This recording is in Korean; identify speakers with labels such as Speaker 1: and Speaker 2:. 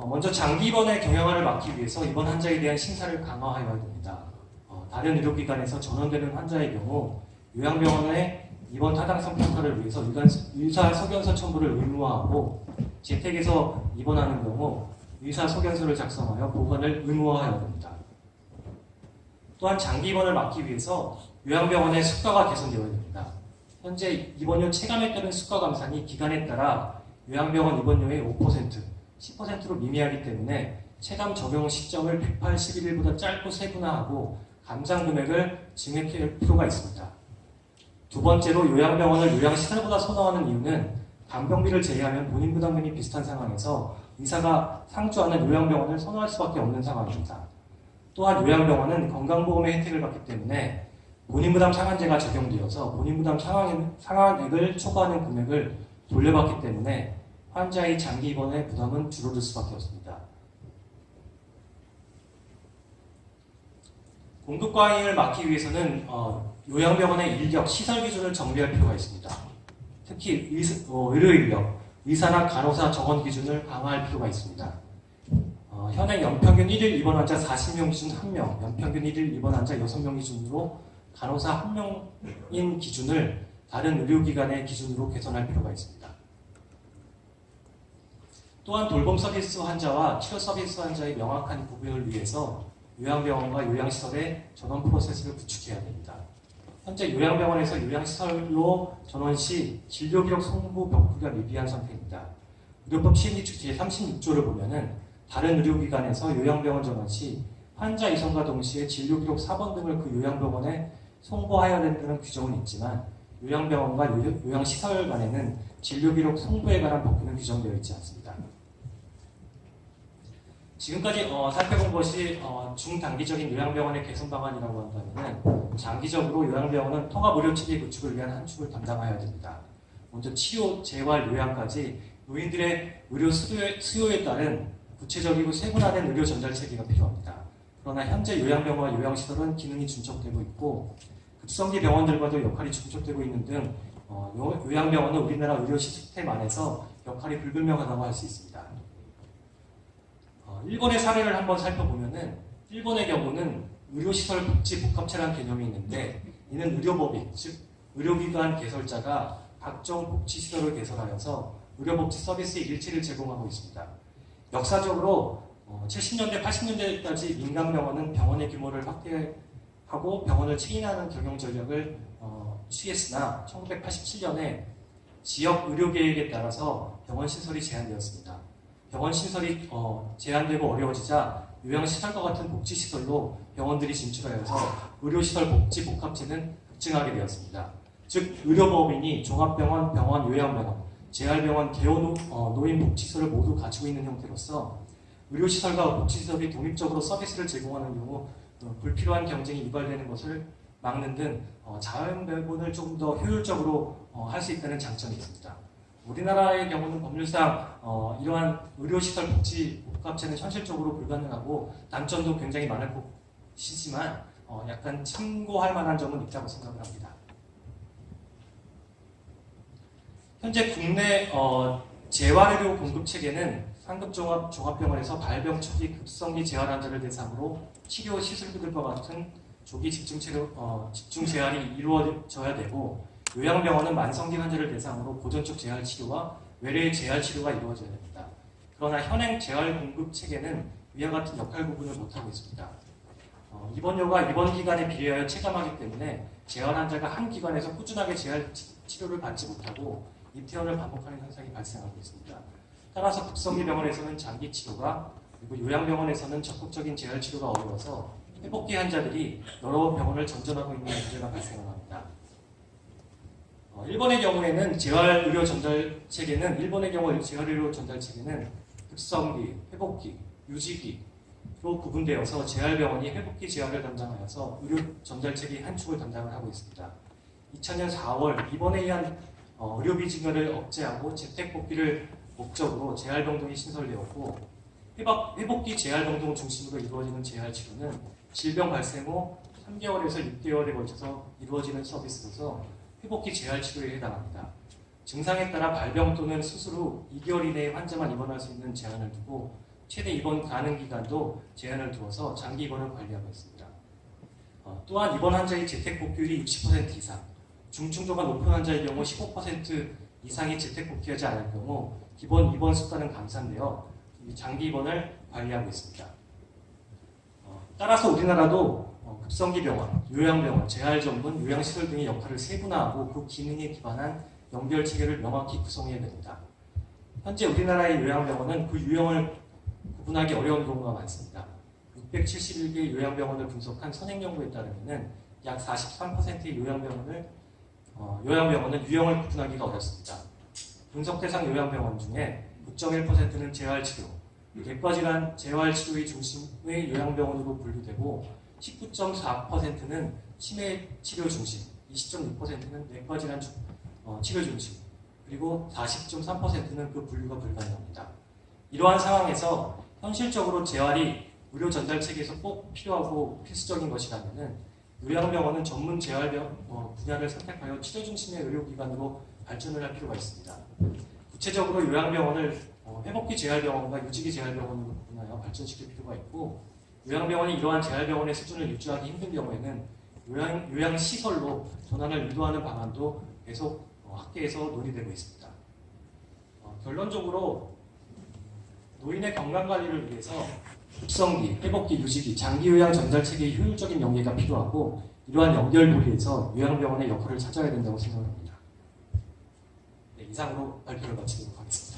Speaker 1: 어, 먼저 장기 입원의 경영화를 막기 위해서 입원 환자에 대한 심사를 강화하여야 됩니다. 어, 다른 의료기관에서 전원되는 환자의 경우 요양병원의 입원 타당성 평가를 위해서 의관- 의사 소견서 첨부를 의무화하고 재택에서 입원하는 경우 의사 소견서를 작성하여 보관을 의무화해야 됩니다. 또한 장기 입원을 막기 위해서 요양병원의 수가가 개선되어야 됩니다. 현재 입원료 체감에 따른 수가 감산이 기간에 따라 요양병원 입원료의 5%, 10%로 미미하기 때문에 체감 적용 시점을 181일보다 짧고 세분화하고 감상 금액을 증액할 필요가 있습니다. 두 번째로 요양병원을 요양시설보다 선호하는 이유는 간병비를 제외하면 본인 부담금이 비슷한 상황에서 의사가 상주하는 요양병원을 선호할 수밖에 없는 상황입니다. 또한 요양병원은 건강보험의 혜택을 받기 때문에 본인 부담 상한제가 적용되어서 본인 부담 상한, 상한액을 초과하는 금액을 돌려받기 때문에 환자의 장기 입원의 부담은 줄어들 수밖에 없습니다. 공급 과잉을 막기 위해서는 어, 요양병원의 인력, 시설 기준을 정비할 필요가 있습니다. 특히 의, 어, 의료 인력, 의사나 간호사 정원 기준을 강화할 필요가 있습니다. 어, 현행 연평균 1일 입원 환자 40명 기준 1명, 연평균 1일 입원 환자 6명 기준으로 간호사 1명인 기준을 다른 의료기관의 기준으로 개선할 필요가 있습니다. 또한 돌봄 서비스 환자와 치료 서비스 환자의 명확한 구분을 위해서 요양병원과 요양시설의 전원 프로세스를 구축해야 됩니다. 현재 요양병원에서 요양시설로 전원 시 진료기록 송부 벽부가 미비한 상태입니다. 의료법 시행규칙 제36조를 보면은 다른 의료기관에서 요양병원 전원 시 환자 이송과 동시에 진료기록 4번 등을 그 요양병원에 송부하여야 된다는 규정은 있지만 요양병원과 요- 요양시설 간에는 진료기록 송부에 관한 법규는 규정되어 있지 않습니다. 지금까지 어, 살펴본 것이 어, 중단기적인 요양병원의 개선 방안이라고 한다면 장기적으로 요양병원은 통합 의료 체계 구축을 위한 한 축을 담당해야 됩니다. 먼저 치료, 재활, 요양까지 노인들의 의료 수요에, 수요에 따른 구체적이고 세분화된 의료 전달 체계가 필요합니다. 그러나 현재 요양병원과 요양시설은 기능이 중첩되고 있고 급성기 병원들과도 역할이 중첩되고 있는 등 어, 요- 요양병원은 우리나라 의료 시스템 안에서 역할이 불분명하다고 할 수 있습니다. 어, 일본의 사례를 한번 살펴보면은 일본의 경우는 의료시설 복지 복합체라는 개념이 있는데 이는 의료법인 즉 의료기관 개설자가 각종 복지시설을 개설하여서 의료복지 서비스의 일체를 제공하고 있습니다. 역사적으로 어, 70년대, 80년대까지 민간 병원은 병원의 규모를 확대하고 병원을 체인하는 경영 전략을 어, 취했으나 1987년에 지역 의료 계획에 따라서 병원 신설이 제한되었습니다. 병원 신설이 어, 제한되고 어려워지자 요양시설과 같은 복지시설로 병원들이 진출하여서 의료시설 복지 복합체는 급증하게 되었습니다. 즉 의료법인이 종합병원, 병원, 요양병원, 재활병원, 개원 어, 노인복지시설을 모두 가지고 있는 형태로서 의료시설과 복지시설이 독립적으로 서비스를 제공하는 경우 어, 불필요한 경쟁이 유발되는 것을 막는 등 어, 자연배분을 조금 더 효율적으로 어, 할수 있다는 장점이 있습니다. 우리나라의 경우는 법률상 어, 이러한 의료시설 복지 복합체는 현실적으로 불가능하고 단점도 굉장히 많을 것이지만 어, 약간 참고할 만한 점은 있다고 생각을 합니다. 현재 국내 어, 재활의료 공급 체계는 상급 종합 종합병원에서 발병 초기 급성기 재활 환자를 대상으로 치료 시술들과 같은 조기 집중 치료 어, 집중 재활이 이루어져야 되고 요양병원은 만성기 환자를 대상으로 고전적 재활 치료와 외래 재활 치료가 이루어져야 됩니다. 그러나 현행 재활 공급 체계는 위와 같은 역할 구분을 못하고 있습니다. 어, 입원료가 입원 기간에 비례하여 체감하기 때문에 재활 환자가 한 기관에서 꾸준하게 재활 치- 치료를 받지 못하고 입퇴원을 반복하는 현상이 발생하고 있습니다. 따라서 국성기 병원에서는 장기 치료가 그리고 요양병원에서는 적극적인 재활 치료가 어려워서 회복기 환자들이 여러 병원을 전전하고 있는 문제가 발생합니다. 어, 일본의 경우에는 재활 의료 전달 체계는 일본의 경우 재활 의료 전달 체계는 급성기, 회복기, 유지기로 구분되어서 재활병원이 회복기 재활을 담당하여서 의료 전달 체계 한 축을 담당을 하고 있습니다. 2000년 4월 입원에 의한 어, 의료비 증가를 억제하고 재택 복귀를 목적으로 재활병동이 신설되었고 회복, 회복기 재활병동 중심으로 이루어지는 재활치료는 질병 발생 후 3개월에서 6개월에 걸쳐서 이루어지는 서비스로서 회복기 재활 치료에 해당합니다. 증상에 따라 발병 또는 수술 후 2개월 이내에 환자만 입원할 수 있는 제한을 두고 최대 입원 가능 기간도 제한을 두어서 장기 입원을 관리하고 있습니다. 어, 또한 입원 환자의 재택 복귀율이 60% 이상, 중증도가 높은 환자의 경우 15% 이상이 재택 복귀하지 않을 경우 기본 입원 수단은 감산되어 이 장기 입원을 관리하고 있습니다. 어, 따라서 우리나라도 어, 급성기 병원, 요양병원, 재활 전문, 요양시설 등의 역할을 세분화하고 그 기능에 기반한 연결 체계를 명확히 구성해야 됩니다. 현재 우리나라의 요양병원은 그 유형을 구분하기 어려운 경우가 많습니다. 671개 요양병원을 분석한 선행 연구에 따르면 약 43%의 요양병원을 어, 요양병원은 유형을 구분하기가 어렵습니다. 분석 대상 요양병원 중에 9.1%는 재활치료, 내과질환 재활치료의 중심의 요양병원으로 분류되고 19.4%는 치매 치료 중심, 20.6%는 내과질환 주- 어, 치료 중심, 그리고 40.3%는 그 분류가 불가능합니다. 이러한 상황에서 현실적으로 재활이 의료 전달 체계에서 꼭 필요하고 필수적인 것이라면은 요양병원은 전문 재활병 어, 분야를 선택하여 치료 중심의 의료기관으로 발전을 할 필요가 있습니다. 구체적으로 요양병원을 어, 회복기 재활병원과 유지기 재활병원으로 구분하여 발전시킬 필요가 있고 요양병원이 이러한 재활병원의 수준을 유지하기 힘든 경우에는 요양, 요양시설로 전환을 유도하는 방안도 계속 어, 학계에서 논의되고 있습니다. 어, 결론적으로 노인의 건강 관리를 위해서 급성기, 회복기, 유지기, 장기 요양 전달 체계의 효율적인 연계가 필요하고 이러한 연결 고리에서 요양병원의 역할을 찾아야 된다고 생각합니다. 네, 이상으로 발표를 마치도록 하겠습니다.